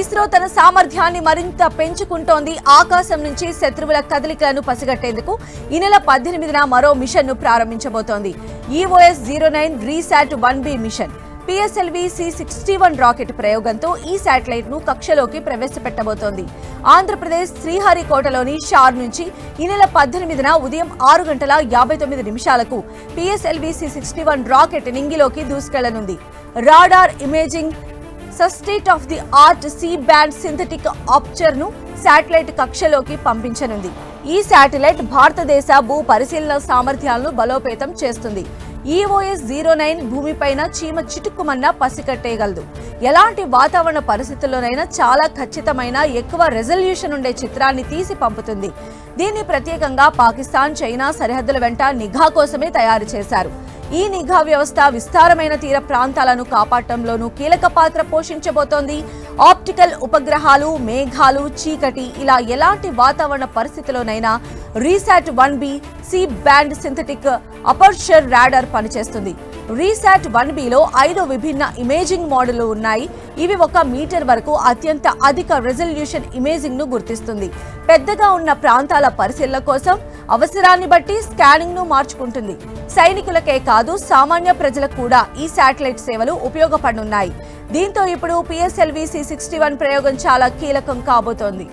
ఇస్రో తన సామర్థ్యాన్ని మరింత పెంచుకుంటోంది. ఆకాశం నుంచి శత్రువుల కదలికలను పసిగట్టేందుకు ఈ నెల పద్దెనిమిదిన మరో మిషన్ను ప్రారంభించబోతోంది EOS zero nine RISAT one B mission. PSLV C sixty one rocket ప్రయోగంతో ఈ శాటిలైట్ను కక్షలోకి ప్రవేశపెట్టబోతోంది. ఆంధ్రప్రదేశ్ శ్రీహరికోటలోని షార్ నుంచి ఈ నెల పద్దెనిమిదిన ఉదయం ఆరు గంటల యాభై తొమ్మిది నిమిషాలకు PSLV C sixty one rocket నింగిలోకి దూసుకెళ్ళనుంది. Radar imaging state of the art C band synthetic ఆప్చర్ను satellite కక్షలోకి పంపించనుంది. ఈ శాటిలైట్ భారతదేశ భూ పరిశీలన సామర్థ్యాలను బలోపేతం చేస్తుంది. ఈఓఎస్ జీరో నైన్ భూమిపైన చీమ చిటుక్కుమన్న పసికట్టేయగలదు. ఎలాంటి వాతావరణ పరిస్థితుల్లోనైనా చాలా ఖచ్చితమైన ఎక్కువ రెజల్యూషన్ ఉండే చిత్రాన్ని తీసి పంపుతుంది. దీన్ని ప్రత్యేకంగా పాకిస్తాన్ చైనా సరిహద్దుల వెంట నిఘా కోసమే తయారు చేశారు. ఈ నిఘా వ్యవస్థ విస్తారమైన తీర ప్రాంతాలను కాపాడటంలోనూ కీలక పాత్ర పోషించబోతోంది. ఆప్టికల్ ఉపగ్రహాలు మేఘాలు చీకటి ఇలా ఎలాంటి వాతావరణ పరిస్థితిలోనైనా RISAT one B C band synthetic aperture radar పనిచేస్తుంది. రీసాట్ వన్ బిలో ఐదు విభిన్న ఇమేజింగ్ మోడళ్ళు ఉన్నాయి. ఇవి ఒక మీటర్ వరకు అత్యంత అధిక రెజల్యూషన్ ఇమేజింగ్ను గుర్తిస్తుంది. పెద్దగా ఉన్న ప్రాంతాల పరిశీలన కోసం అవసరాన్ని బట్టి స్కానింగ్ను మార్చుకుంటుంది. సైనికులకే కాదు సామాన్య ప్రజలకు కూడా ఈ శాటిలైట్ సేవలు ఉపయోగపడనున్నాయి. దీంతో ఇప్పుడు పిఎస్ఎల్వి సి సిక్స్టీ వన్ ప్రయోగం చాలా కీలకం కాబోతోంది.